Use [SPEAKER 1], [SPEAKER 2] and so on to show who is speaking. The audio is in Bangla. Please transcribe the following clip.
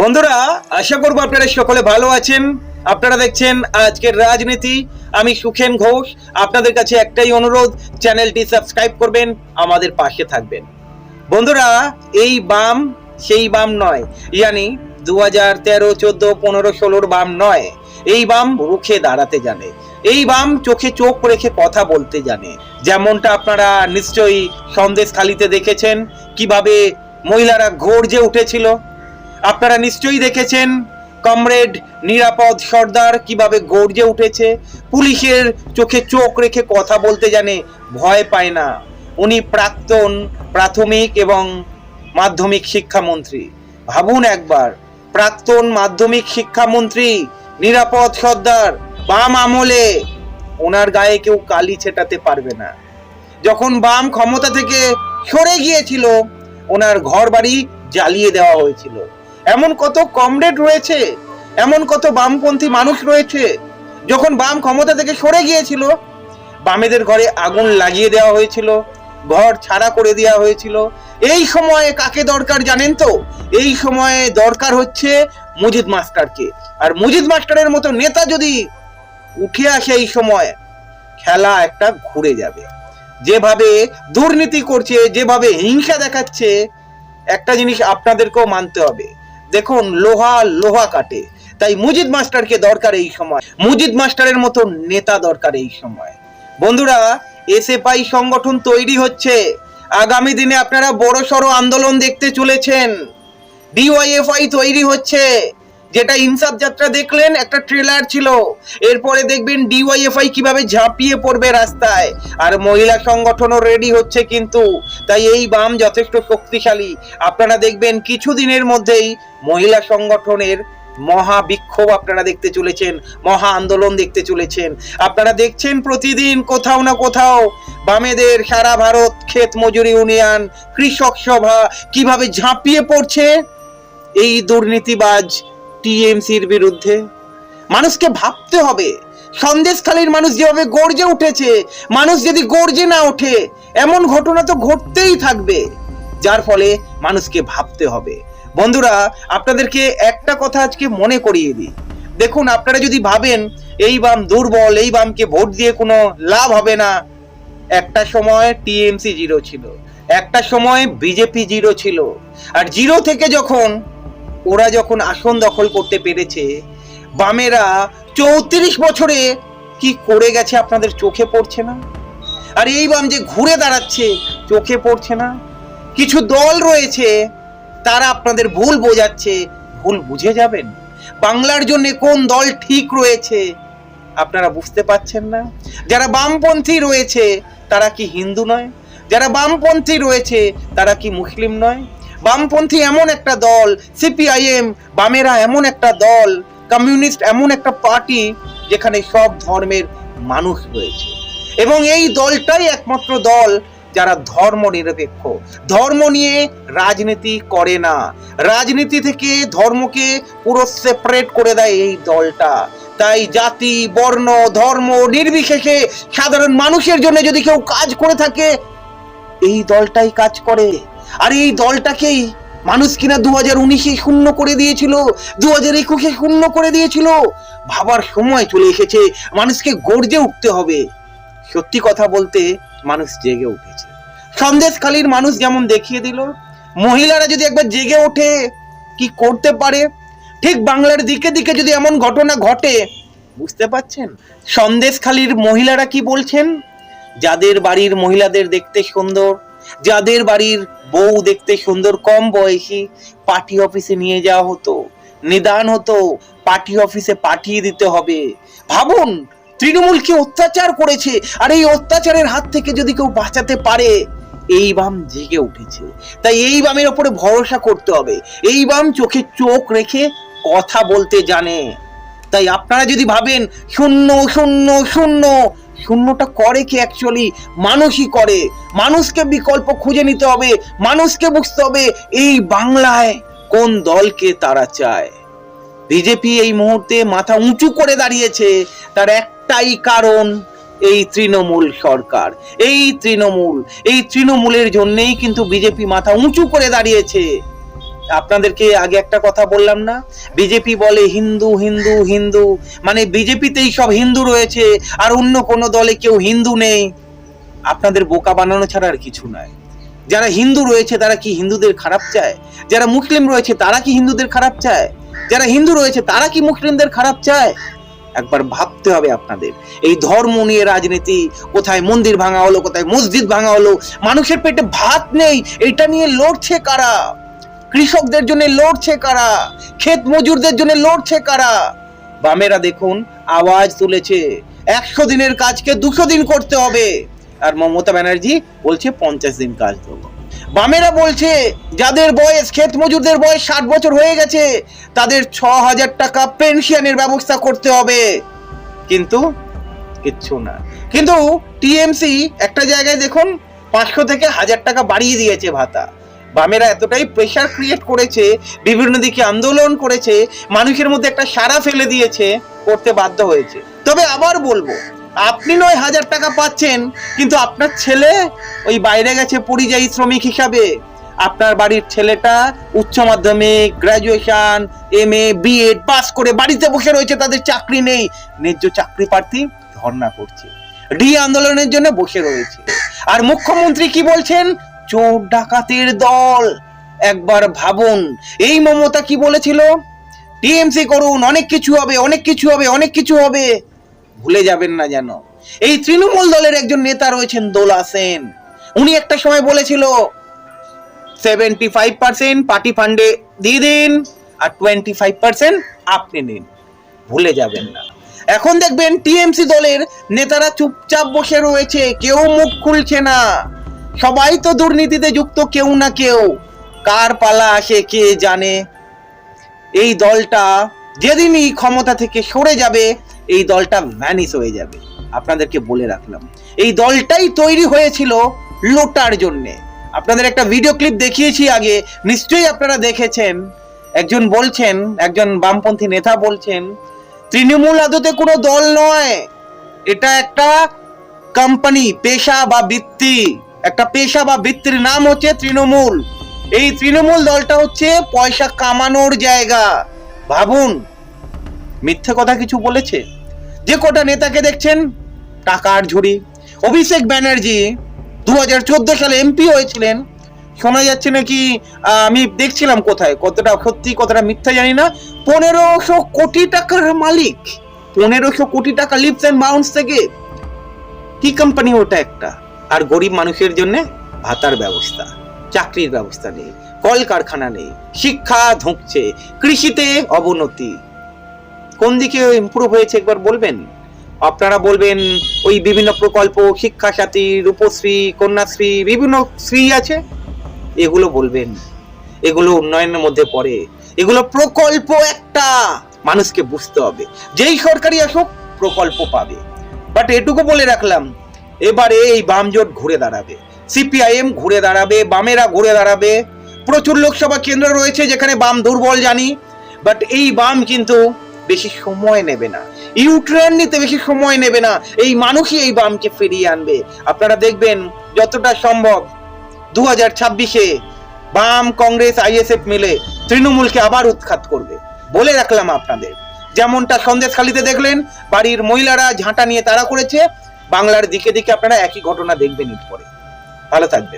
[SPEAKER 1] বন্ধুরা, আশা করব আপনারা সকলে ভালো আছেন। আপনারা দেখছেন আজকের রাজনীতি। আমি সুখেন ঘোষ। আপনাদের কাছে একটাই অনুরোধ, চ্যানেলটি সাবস্ক্রাইব করবেন, আমাদের পাশে থাকবেন। বন্ধুরা, এই বাম সেই বাম নয়। ইয়ানি দু হাজার তেরো, চোদ্দ, পনেরো, ষোলোর বাম নয়। এই বাম রুখে দাঁড়াতে জানে। এই বাম চোখে চোখ রেখে কথা বলতে জানে। যেমনটা আপনারা নিশ্চয়ই সন্দেশ খালিতে দেখেছেন, কীভাবে মহিলারা গর্জে উঠেছিল। আপনারা নিশ্চয়ই দেখেছেন কমরেড, নিরাপদ সর্দার কীভাবে গর্জে উঠেছে। পুলিশের চোখে চোখ রেখে কথা বলতে জানে ভয় পায় না। উনি প্রাক্তন, প্রাথমিক এবং মাধ্যমিক শিক্ষামন্ত্রী। ভাবুন একবার, প্রাক্তন, মাধ্যমিক শিক্ষামন্ত্রী, নিরাপদ সর্দার, বাম আমলে ওনার গায়ে কেউ কালি ছেটাতে পারবে না। যখন বাম ক্ষমতা থেকে সরে গিয়েছিল, ওনার ঘর বাড়ি জ্বালিয়ে দেওয়া হয়েছিল। এমন কত কমরেড রয়েছে, এমন কত বামপন্থী মানুষ রয়েছে, যখন বাম ক্ষমতা থেকে সরে গিয়েছিল, বামেদের ঘরে আগুন লাগিয়ে দেওয়া হয়েছিল, ঘর ছাড়া করে দেওয়া হয়েছিল। এই সময়ে কাকে দরকার জানেন তো? এই সময়ে দরকার হচ্ছে মুজিদ মাস্টারকে। আর মুজিদ মাস্টারের মতো নেতা যদি উঠে আসে এই সময়, খেলা একটা ঘুরে যাবে। যেভাবে দুর্নীতি করছে, যেভাবে হিংসা দেখাচ্ছে, একটা জিনিস আপনাদেরকেও মানতে হবে। দেখুন, লোহা লোহা কাটে। তাই মুজিদ মাস্টারকে দরকার এই সময়। মুজিদ মাস্টারের মতো নেতা দরকার এই সময়। বন্ধুরা, এসএফআই সংগঠন তৈরি হচ্ছে। আগামী দিনে আপনারা বড় সড়ো আন্দোলন দেখতে চলেছেন। ডিওয়াইএফআই তৈরি হচ্ছে। যেটা ইনসাফ যাত্রা দেখলেন, একটা ট্রেলার ছিল। এরপরে দেখবেন ডিওয়াইএফআই কীভাবে ঝাঁপিয়ে পড়বে রাস্তায়। আর মহিলা সংগঠনও রেডি হচ্ছে কিন্তু। তাই এই বাম যথেষ্ট শক্তিশালী। আপনারা দেখবেন কিছুদিনের মধ্যেই মহিলা সংগঠনের মহা বিক্ষোভ আপনারা দেখতে চলেছেন, মহা আন্দোলন দেখতে চলেছেন। আপনারা দেখছেন প্রতিদিন কোথাও না কোথাও বামেদের সারা ভারত ক্ষেত মজুরি ইউনিয়ন, কৃষক সভা কীভাবে ঝাঁপিয়ে পড়ছে? এই দুর্নীতিবাজ টিএমসির বিরুদ্ধে। মানুষকে ভাবতে হবে। সন্দেশখালীর মানুষ যেভাবে গর্জে উঠেছে, মানুষ যদি গর্জে না ওঠে, এমন ঘটনা তো ঘটতেই থাকবে। যার ফলে মানুষকে ভাবতে হবে। বন্ধুরা, আপনাদেরকে একটা কথা আজকে মনে করিয়ে দিই। দেখুন, আপনারা যদি ভাবেন, এই বাম দুর্বল, এই বামকে ভোট দিয়ে কোনো লাভ হবে না। একটা সময় টিএমসি জিরো ছিল, একটা সময় বিজেপি জিরো ছিল। আর জিরো থেকে যখন ওরা যখন আসন দখল করতে পেরেছে, বামেরা চৌত্রিশ বছরে কি করে গেছে আপনাদের চোখে পড়ছে না? আর এই বাম যে ঘুরে দাঁড়াচ্ছে, চোখে পড়ছে না? কিছু দল রয়েছে, তারা আপনাদের ভুল বোঝাচ্ছে। ভুল বুঝে যাবেন? বাংলার জন্য কোন দল ঠিক রয়েছে, আপনারা বুঝতে পাচ্ছেন না? যারা বামপন্থী রয়েছে, তারা কি হিন্দু নয়? যারা বামপন্থী রয়েছে, তারা কি মুসলিম নয়? বামপন্থী এমন একটা দল সিপিআইএম বামেরা এমন একটা দল, কমিউনিস্ট এমন একটা পার্টি যেখানে সব ধর্মের মানুষ রয়েছে। এবং এই দলটাই একমাত্র দল যারা ধর্ম নিরপেক্ষ। ধর্ম নিয়ে রাজনীতি করে না। রাজনীতি থেকে ধর্মকে পুরো সেপারেট করে দেয় এই দলটা। তাই জাতি, বর্ণ, ধর্ম নির্বিশেষে সাধারণ মানুষের জন্য যদি কেউ কাজ করে থাকে, এই দলটাই কাজ করে। আর এই দলটাকেই মানুষ কিনা দু হাজার উনিশে শূন্য করে দিয়েছিল দু হাজার একুশে শূন্য করে দিয়েছিল। ভাবার সময় চলে এসেছে, মানুষকে গর্জে উঠতে হবে। সত্যি কথা বলতে মানুষ জেগে উঠেছে। সন্দেশখালীর মানুষ যেমন দেখিয়ে দিল, মহিলারা যদি একবার জেগে ওঠে, কি করতে পারে? ঠিক বাংলার দিকে দিকে যদি এমন ঘটনা ঘটে, বুঝতে পাচ্ছেন সন্দেশখালীর মহিলারা কি বলছেন? যাদের বাড়ির মহিলাদের দেখতে সুন্দর যাদের বাড়ির বউ দেখতে সুন্দর, কম বয়সী, পার্টি অফিসে নিয়ে যাওয়া হতো, নিদান হতো, পার্টি অফিসে পাঠিয়ে দিতে হবে। ভাবুন তৃণমূলকে অত্যাচার করেছে? আর এই অত্যাচারের হাত থেকে যদি কেউ বাঁচাতে পারে, এই বাম জেগে উঠেছে। তাই এই বামের ওপরে ভরসা করতে হবে। এই বাম চোখে চোখ রেখে কথা বলতে জানে। তাই আপনারা যদি ভাবেন, শূন্য শূন্য শূন্য শূন্যটা করে কি অ্যাকচুয়ালি মানুষই করে? মানুষকে বিকল্প খুঁজে নিতে হবে, মানুষকে বুঝতে হবে এই বাংলায় কোন দলকে তারা চায়। বিজেপি এই মুহূর্তে মাথা উঁচু করে দাঁড়িয়েছে, তার একটাই কারণ এই তৃণমূল সরকার। এই তৃণমূল, এই তৃণমূলের জন্যেই কিন্তু বিজেপি মাথা উঁচু করে দাঁড়িয়েছে। আপনাদেরকে আগে একটা কথা বললাম না? বিজেপি বলে হিন্দু হিন্দু হিন্দু। মানে বিজেপিতেই সব হিন্দু রয়েছে, আর অন্য কোনো দলে কেউ হিন্দু নেই। আপনাদের বোকা বানানো ছাড়া আর কিছু নয় যারা হিন্দু রয়েছে, তারা কি হিন্দুদের খারাপ চায়? যারা মুসলিম রয়েছে, তারা কি হিন্দুদের খারাপ চায়? যারা হিন্দু রয়েছে, তারা কি মুসলিমদের খারাপ চায়? একবার ভাবতে হবে আপনাদের। এই ধর্ম নিয়ে রাজনীতি, কোথায় মন্দির ভাঙা হলো, কোথায় মসজিদ ভাঙা হলো, মানুষের পেটে ভাত নেই, এটা নিয়ে লড়ছে কারা? কৃষকদের জন্য লড়ছে কারা? ক্ষেত মজুরদের জন্য লড়ছে কারা? বামেরা দেখুন, আওয়াজ তুলেছে। একশো দিনের কাজকে দুশো দিন করতে হবে। আর মমতা ব্যানার্জি বলছে পঞ্চাশ দিন কাজ দেবো। বামেরা বলছে, যাদের বয়স, ক্ষেত মজুরদের বয়স ষাট বছর হয়ে গেছে, তাদের ছ হাজার টাকা পেনশনের ব্যবস্থা করতে হবে। কিন্তু কিচ্ছু না। কিন্তু টিএমসি একটা জায়গায় দেখুন, পাঁচশো থেকে হাজার টাকা বাড়িয়ে দিয়েছে ভাতা। বামেরা এতটাই প্রেশার ক্রিয়েট করেছে, বিভিন্ন দিকে আন্দোলন করেছে, মানুষের মধ্যে একটা সারা ফেলে দিয়েছে, করতে বাধ্য হয়েছে। তবে আবার বলব, আপনি নয় হাজার টাকা পাচ্ছেন, কিন্তু আপনার ছেলে ওই বাইরে গেছে পরিযায়ী শ্রমিক হিসাবে। আপনার বাড়ির ছেলেটা উচ্চ মাধ্যমিক graduation M A BEd pass করে বাড়িতে বসে রয়েছে, তাদের চাকরি নেই। ন্যায্য চাকরি প্রার্থী ধর্ণা করছে। ডি আন্দোলনের জন্য বসে রয়েছে। আর মুখ্যমন্ত্রী কি বলছেন? চোর ডাকাতের দল। একবার ভাবুন, এই মমতা কি বলেছিল? টিএমসি করুন, অনেক কিছু হবে, অনেক কিছু হবে, অনেক কিছু হবে। ভুলে যাবেন না যেন। এই তৃণমূল দলের একজন নেতা রয়েছেন দোলা সেন। উনি একটা সময় বলেছিল সেভেন্টি ফাইভ পার্সেন্ট পার্টি ফান্ডে দিয়ে দিন আর টোয়েন্টি ফাইভ পার্সেন্ট আপনি নিন। ভুলে যাবেন না। এখন দেখবেন টিএমসি দলের নেতারা চুপচাপ বসে রয়েছে, কেউ মুখ খুলছে না। সবাই তো দুর্নীতিতে যুক্ত, কেউ না কেউ। কার পালা আসে, কে জানে? এই দলটা যেদিনই ক্ষমতা থেকে সরে যাবে, এই দলটা ভ্যানিস হয়ে যাবে। আপনাদেরকে বলে রাখলাম। এই দলটাই তৈরি হয়েছিল লোটার জন্যে। আপনাদের একটা ভিডিও ক্লিপ দেখিয়েছি আগে। নিশ্চয়ই আপনারা দেখেছেন। একজন বলছেন, একজন বামপন্থী নেতা বলছেন, তৃণমূল আদতে কোনো দল নয়। এটা একটা কোম্পানি পেশা বা বৃত্তি। একটা পেশা বা বৃত্তির নাম হচ্ছে তৃণমূল। এই তৃণমূল দলটা হচ্ছে পয়সা কামানোর জায়গা। ভাবুন, মিথ্যে কথা কিছু বলেছে? যে কটা নেতাকে দেখছেন, টাকার ঝুড়ি। অভিষেক ব্যানার্জি দু হাজার চোদ্দ সালে এমপি হয়েছিলেন। শোনা যাচ্ছে নাকি আমি দেখছিলাম কোথায়, কতটা সত্যি, কতটা মিথ্যা জানি না। পনেরোশো কোটি টাকার মালিক। পনেরোশো কোটি টাকা লিপস অ্যান্ড বাউন্স থেকে। কি কোম্পানি ওটা একটা? আর গরিব মানুষের জন্য ভাতার ব্যবস্থা, চাকরির ব্যবস্থা নেই, কলকারখানা নেই, শিক্ষা ধুঁকছে, কৃষিতে অবনতি। কোন দিকে ইমপ্রুভ হয়েছে একবার বলবেন? আপনারা বলবেন ওই বিভিন্ন প্রকল্প শিক্ষা সাথী রূপশ্রী, কন্যাশ্রী, বিভিন্ন শ্রী আছে? এগুলো বলবেন। এগুলো উন্নয়নের মধ্যে পড়ে। এগুলো প্রকল্প একটা। মানুষকে বুঝতে হবে। যেই সরকারি আসুক, প্রকল্প পাবে। বাট এটুকু বলে রাখলাম এবারে এই বামজোট ঘুরে দাঁড়াবে। সিপিআইএম ঘুরে দাঁড়াবে, বামেরা ঘুরে দাঁড়াবে। প্রচুর লোকসভা কেন্দ্র রয়েছে যেখানে বাম দুর্বল জানি বাট এই বাম কিন্তু বেশি সময় নেবে না। ইউট্রান নিতে বেশি সময় নেবে না। এই মানুষই এই বামকে ফিরিয়ে আনবে। আপনারা দেখবেন যতটা সম্ভব দু হাজার ছাব্বিশে বাম, কংগ্রেস, আইএসএফ মিলে তৃণমূলকে আবার উৎখাত করবে। বলে রাখলাম আপনাদের। যেমনটা সন্দেশখালিতে দেখলেন, বাড়ির মহিলারা ঝাঁটা নিয়ে তারা করেছে বাংলার দিকে দিকে আপনারা একই ঘটনা দেখবেন এরপরে। ভালো থাকবেন।